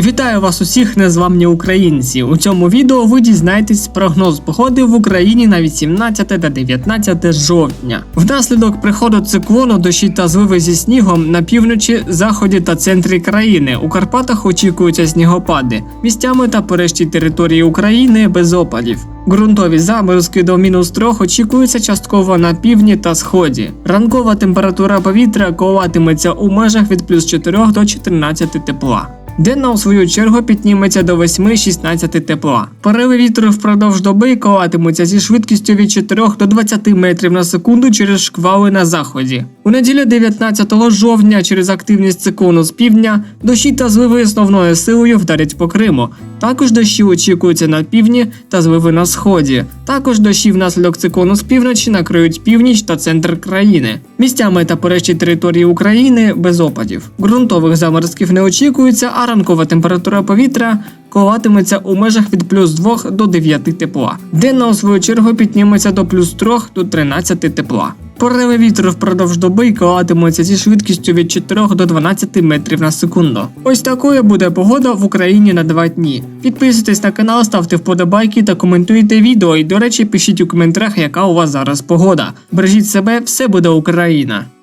Вітаю вас усіх, незламні українці. У цьому відео ви дізнаєтесь прогноз погоди в Україні на 18 та 19 жовтня. Внаслідок приходу циклону дощі та зливи зі снігом на півночі, заході та центрі країни. У Карпатах очікуються снігопади. Місцями та по решті території України без опадів. Ґрунтові заморозки до мінус 3 очікуються частково на півдні та сході. Ранкова температура повітря коливатиметься у межах від плюс 4 до 14 тепла. Денна, у свою чергу, підніметься до 8-16 тепла. Пориви вітру впродовж доби коватимуться зі швидкістю від 4 до 20 метрів на секунду через шквали на заході. У неділю 19 жовтня через активність циклону з півдня дощі та зливи основною силою вдарять по Криму. Також дощі очікуються на півдні та зливи на сході. Також дощі внаслідок циклону з півночі накриють північ та центр країни. Місцями та по решті території України без опадів. Ґрунтових заморозків не очікується, а ранкова температура повітря коливатиметься у межах від плюс 2 до 9 тепла. Денна, у свою чергу, підніметься до плюс 3 до 13 тепла. Пориви вітру впродовж доби коливатимуться зі швидкістю від 4 до 12 метрів на секунду. Ось такою буде погода в Україні на два дні. Підписуйтесь на канал, ставте вподобайки та коментуйте відео. І, до речі, пишіть у коментарях, яка у вас зараз погода. Бережіть себе, все буде Україна!